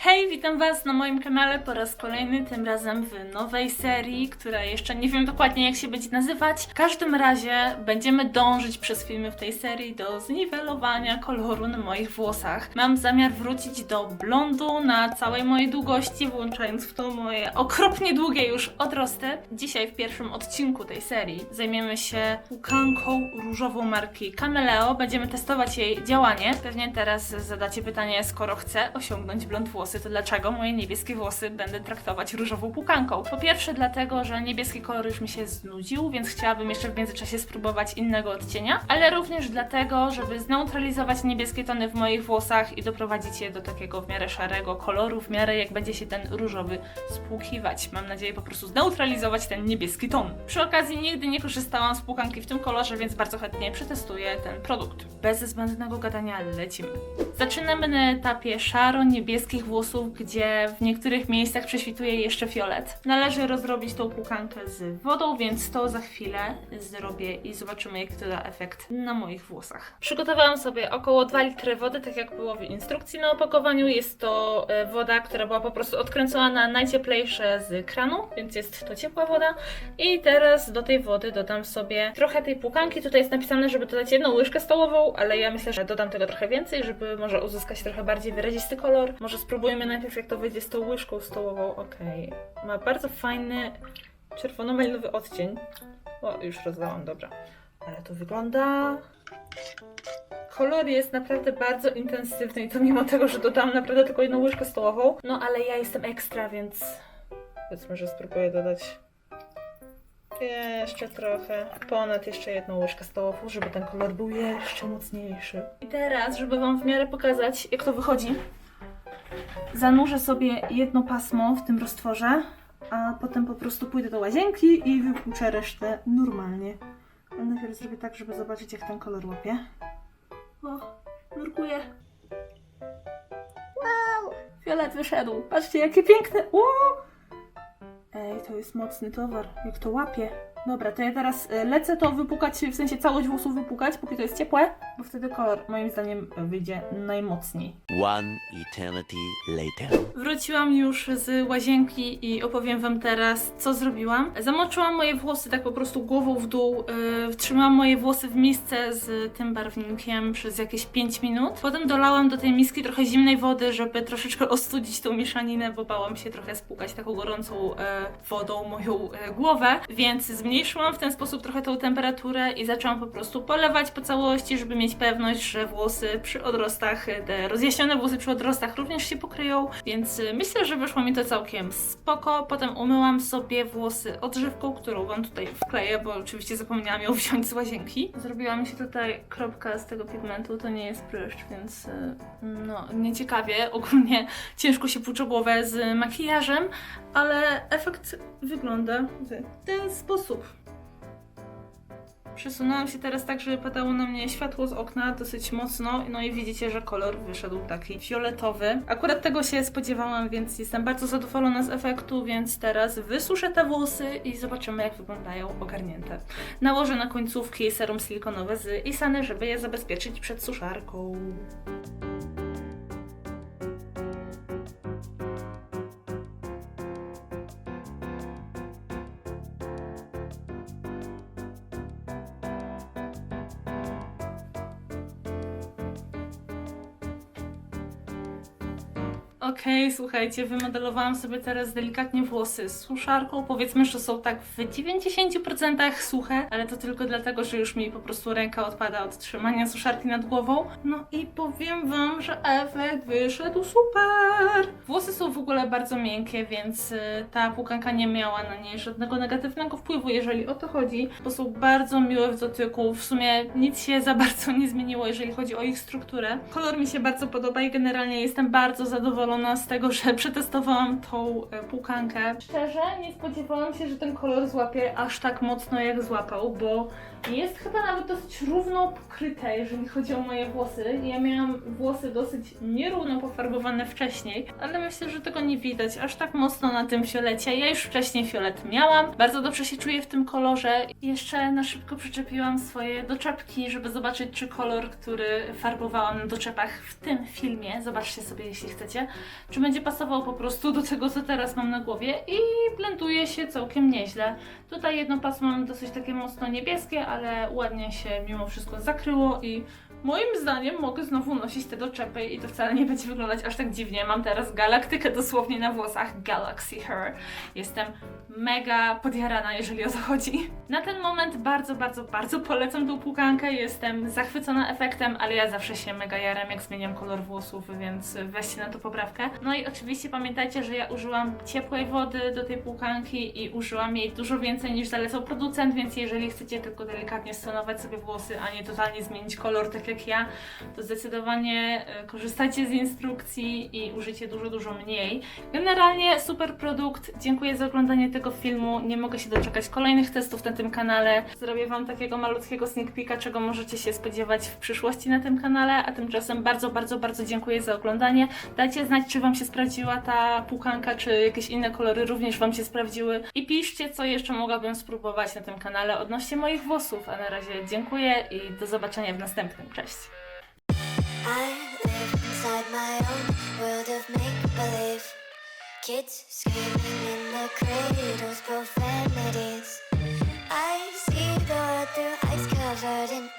Hej, witam Was na moim kanale po raz kolejny, tym razem w nowej serii, która jeszcze nie wiem dokładnie jak się będzie nazywać. W każdym razie będziemy dążyć przez filmy w tej serii do zniwelowania koloru na moich włosach. Mam zamiar wrócić do blondu na całej mojej długości, włączając w to moje okropnie długie już odrosty. Dzisiaj w pierwszym odcinku tej serii zajmiemy się pukanką różową marki Cameleo. Będziemy testować jej działanie. Pewnie teraz zadacie pytanie, skoro chcę osiągnąć blond włosy, to dlaczego moje niebieskie włosy będę traktować różową pukanką? Po pierwsze dlatego, że niebieski kolor już mi się znudził, więc chciałabym jeszcze w międzyczasie spróbować innego odcienia, ale również dlatego, żeby zneutralizować niebieskie tony w moich włosach i doprowadzić je do takiego w miarę szarego koloru, w miarę jak będzie się ten różowy spłukiwać. Mam nadzieję po prostu zneutralizować ten niebieski ton. Przy okazji nigdy nie korzystałam z płukanki w tym kolorze, więc bardzo chętnie przetestuję ten produkt. Bez zbędnego gadania lecimy. Zaczynamy na etapie szaro-niebieskich włosów, gdzie w niektórych miejscach prześwituje jeszcze fiolet. Należy rozrobić tą płukankę z wodą, więc to za chwilę zrobię i zobaczymy, jaki to da efekt na moich włosach. Przygotowałam sobie około 2 litry wody, tak jak było w instrukcji na opakowaniu. Jest to e, woda, która była po prostu odkręcona na najcieplejsze z kranu, więc jest to ciepła woda. I teraz do tej wody dodam sobie trochę tej płukanki. Tutaj jest napisane, żeby dodać jedną łyżkę stołową, ale ja myślę, że dodam tego trochę więcej, żeby może uzyskać trochę bardziej wyrazisty kolor. Może spróbujmy najpierw, jak to wyjdzie z tą łyżką stołową. Okej. Ma bardzo fajny czerwono-mailowy odcień. O, już rozlałam, dobra. Ale to wygląda... Kolor jest naprawdę bardzo intensywny i to mimo tego, że dodałam naprawdę tylko jedną łyżkę stołową. No ale ja jestem ekstra, więc powiedzmy, że spróbuję dodać jeszcze trochę, ponad jeszcze jedną łyżkę stołową, żeby ten kolor był jeszcze mocniejszy. I teraz, żeby Wam w miarę pokazać, jak to wychodzi, zanurzę sobie jedno pasmo w tym roztworze, a potem po prostu pójdę do łazienki i wypłuczę resztę normalnie. Ale najpierw zrobię tak, żeby zobaczyć, jak ten kolor łapie. O, nurkuję. Wow! Fiolet wyszedł. Patrzcie, jakie piękne. Wow! Ej, to jest mocny towar. Jak to łapie. Dobra, to ja teraz e, lecę to wypukać, w sensie całość włosów wypukać, póki to jest ciepłe, bo wtedy kolor moim zdaniem wyjdzie najmocniej. One eternity later. Wróciłam już z łazienki i opowiem Wam teraz, co zrobiłam. Zamoczyłam moje włosy tak po prostu głową w dół. Yy, trzymałam moje włosy w misce z tym barwnikiem przez jakieś 5 minut. Potem dolałam do tej miski trochę zimnej wody, żeby troszeczkę ostudzić tą mieszaninę, bo bałam się trochę spłukać taką gorącą e, wodą moją e, głowę. Więc zmniejszyłam w ten sposób trochę tą temperaturę i zaczęłam po prostu polewać po całości, żeby mieć pewność, że włosy przy odrostach, te rozjaśnione włosy przy odrostach również się pokryją, więc y, myślę, że wyszło mi to całkiem spoko. Potem umyłam sobie włosy odżywką, którą wam tutaj wkleję, bo oczywiście zapomniałam ją wziąć z łazienki. Zrobiła mi się tutaj kropka z tego pigmentu, to nie jest pryszcz, więc y, no nieciekawie. Ogólnie ciężko się płucze głowę z makijażem, ale efekt wygląda w ten sposób. Przesunęłam się teraz tak, żeby padało na mnie światło z okna dosyć mocno, no i widzicie, że kolor wyszedł taki fioletowy. Akurat tego się spodziewałam, więc jestem bardzo zadowolona z efektu, więc teraz wysuszę te włosy i zobaczymy, jak wyglądają ogarnięte. Nałożę na końcówki serum silikonowe z Isany, żeby je zabezpieczyć przed suszarką. Okej, słuchajcie, wymodelowałam sobie teraz delikatnie włosy suszarką. Powiedzmy, że są tak w 90% suche, ale to tylko dlatego, że już mi po prostu ręka odpada od trzymania suszarki nad głową. No i powiem Wam, że efekt wyszedł super! Włosy są w ogóle bardzo miękkie, więc y, ta płukanka nie miała na nie żadnego negatywnego wpływu, jeżeli o to chodzi, bo są bardzo miłe w dotyku. W sumie nic się za bardzo nie zmieniło, jeżeli chodzi o ich strukturę. Kolor mi się bardzo podoba i generalnie jestem bardzo zadowolona z tego, że przetestowałam tą e, płukankę. Szczerze, nie spodziewałam się, że ten kolor złapie aż tak mocno jak złapał, bo jest chyba nawet dosyć równo pokryte, jeżeli chodzi o moje włosy. Ja miałam włosy dosyć nierówno pofarbowane wcześniej, ale myślę, że tego nie widać aż tak mocno na tym fiolecie. Ja już wcześniej fiolet miałam, bardzo dobrze się czuję w tym kolorze. Jeszcze na szybko przyczepiłam swoje doczepki, żeby zobaczyć, czy kolor, który farbowałam na doczepach w tym filmie, zobaczcie sobie, jeśli chcecie, czy będzie pasował po prostu do tego, co teraz mam na głowie i blenduje się całkiem nieźle. Tutaj jedno pasmo mam dosyć takie mocno niebieskie, ale ładnie się mimo wszystko zakryło i moim zdaniem mogę znowu nosić te doczepy i to wcale nie będzie wyglądać aż tak dziwnie. Mam teraz galaktykę dosłownie na włosach, Galaxy Hair. Jestem mega podjarana, jeżeli o to chodzi. Na ten moment bardzo, bardzo, bardzo polecam tą płukankę. Jestem zachwycona efektem, ale ja zawsze się mega jaram, jak zmieniam kolor włosów, więc weźcie na to poprawkę. No i oczywiście pamiętajcie, że ja użyłam ciepłej wody do tej płukanki i użyłam jej dużo więcej niż zalecał producent, więc jeżeli chcecie tylko delikatnie stonować sobie włosy, a nie totalnie zmienić kolor, tak jak ja, to zdecydowanie e, korzystajcie z instrukcji i użyjcie dużo, dużo mniej. Generalnie super produkt. Dziękuję za oglądanie tego filmu. Nie mogę się doczekać kolejnych testów na tym kanale. Zrobię Wam takiego malutkiego sneak peeka, czego możecie się spodziewać w przyszłości na tym kanale. A tymczasem bardzo, bardzo, bardzo dziękuję za oglądanie. Dajcie znać, czy Wam się sprawdziła ta pukanka, czy jakieś inne kolory również Wam się sprawdziły. I piszcie, co jeszcze mogłabym spróbować na tym kanale odnośnie moich włosów. A na razie dziękuję i do zobaczenia w następnym. Cześć! Kids screaming cradle's profanities. I see the world through ice covered in